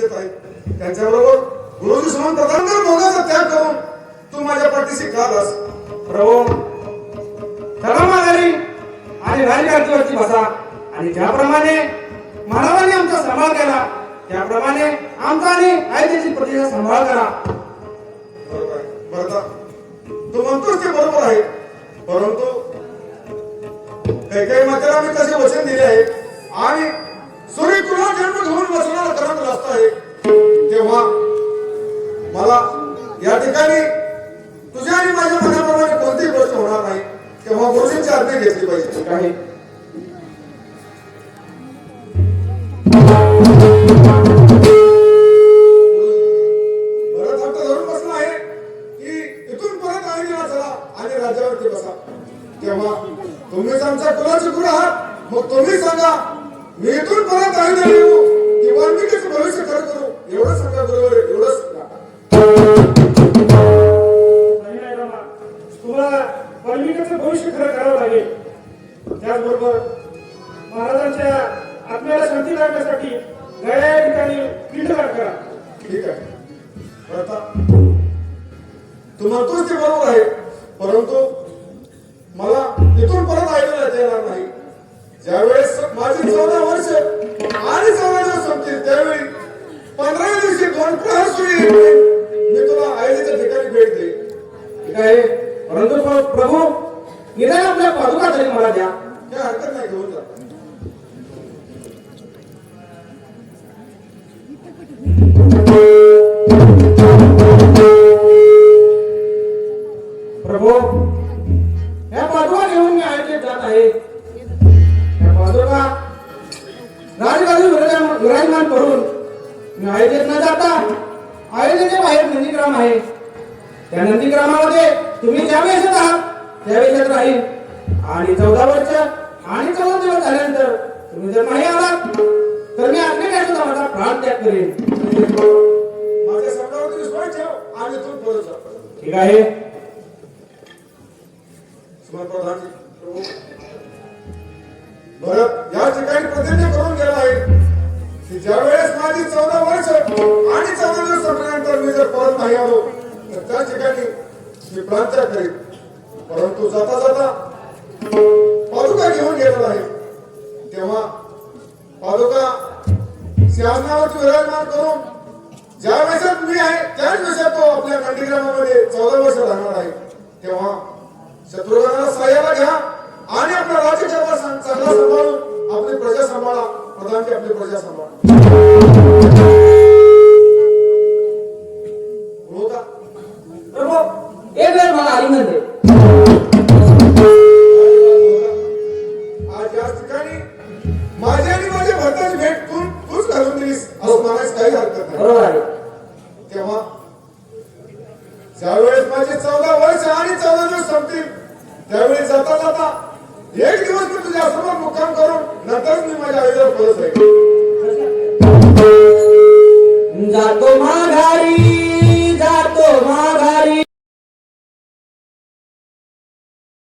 सदस्यच आहेत त्यांच्याबरोबर गुरुजी म्हणून प्रधानकर मोदाचा त्याग करून तू माझ्या पाठीशी का आलास? खरं माघारी आणि राहिली आदिवासी भाषा. आणि ज्याप्रमाणे मानवाने आमचा सांभाळ केला त्याप्रमाणे आमचा आणि आयत्याची प्रतिष्ठा सांभाळ करा. तू म्हणतोस ते बरोबर आहे. परंतु काही काही मात्र आम्ही तसे वचन दिले आहे. आणि सूर्य तुला जन्म घेऊन बसणारा क्रम रस्ता आहे. तेव्हा मला या ठिकाणी तुझ्या आणि माझ्या मनाप्रमाणे कोणतीही गोष्ट होणार नाही. तेव्हा गुरुजींची आज्ञा घेतली पाहिजे. ठीक आहे भरत हट्ट धरून बसला आहे की इथून परत आईला चला आणि राज्यावरती बसा. तेव्हा तुम्हीच आमच्या कुलाचे गुरु आहात. मग तुम्ही सांगा मी इथून परत आईला येऊ की वाल्मिकीचं भविष्य खरं करू. एवढं सांगा बरोबर एवढंच सांगा. तुम्हाला वाल्मिकीचं भविष्य खरं करावं लागेल. त्याचबरोबर महाराजांच्या आत्म्याला शांती लागण्यासाठी गया ठिकाणी पिंडदान करा. ठीक आहे. आता तू म्हणतोस ते बरोबर आहे. परंतु निदान आपल्या पादुका तरी मला द्या? काय हरकत नाही घेऊन जा. प्रभू या पादुका घेऊन मी आयोजित जात आहे. या पादुका राजगादी विराजमान करून मी आयोजित न जाता आयोजित बाहेर नंदीग्राम आहे. त्या नंदीग्रामामध्ये तुम्ही ज्यावेळेस आहात त्यावेळेस येत राहील आणि चौदा वर्ष आणि चौदा दिवस झाल्यानंतर तुम्ही जर नाही आलात तर मी आज्ञा सुद्धा माझा प्राण त्याग करेन. माझ्या शब्दावरती विश्वास ठेव आणि तू बोलू शकतो ठीक आहे? भरत या ठिकाणी प्रतिज्ञा करून गेला आहे की ज्या वेळेस माझी चौदा वर्ष आणि चौदा दिवस संपल्यानंतर मी जर परत नाही आलो तर त्या ठिकाणी मी प्रांत्या करीन. परंतु जाता जाता पादुका घेऊन गेलेला आहे. तेव्हा पादुका सिंहासनावरची विराजमान करून ज्या वेळेस मी आहे त्याच वेळेस तो आपल्या नंदीग्रामामध्ये चौदा वर्ष राहणार आहे तेव्हा शत्रुघ्नाला सहाय्याला घ्या आणि आपला राज्यकारभार सांग- चांगला सांभाळून आपली प्रजा सांभाळा प्रधानची आपली प्रजा सांभाळा. काही हरकत बरोबर तेव्हा ज्यावेळेस माझे चौदा वर्ष आणि चौदा दिवस संपतील त्यावेळी जाता जाता एक दिवस मी तुझ्या समोर मुक्काम करून नंतर मी माझ्या आईला परत आहे.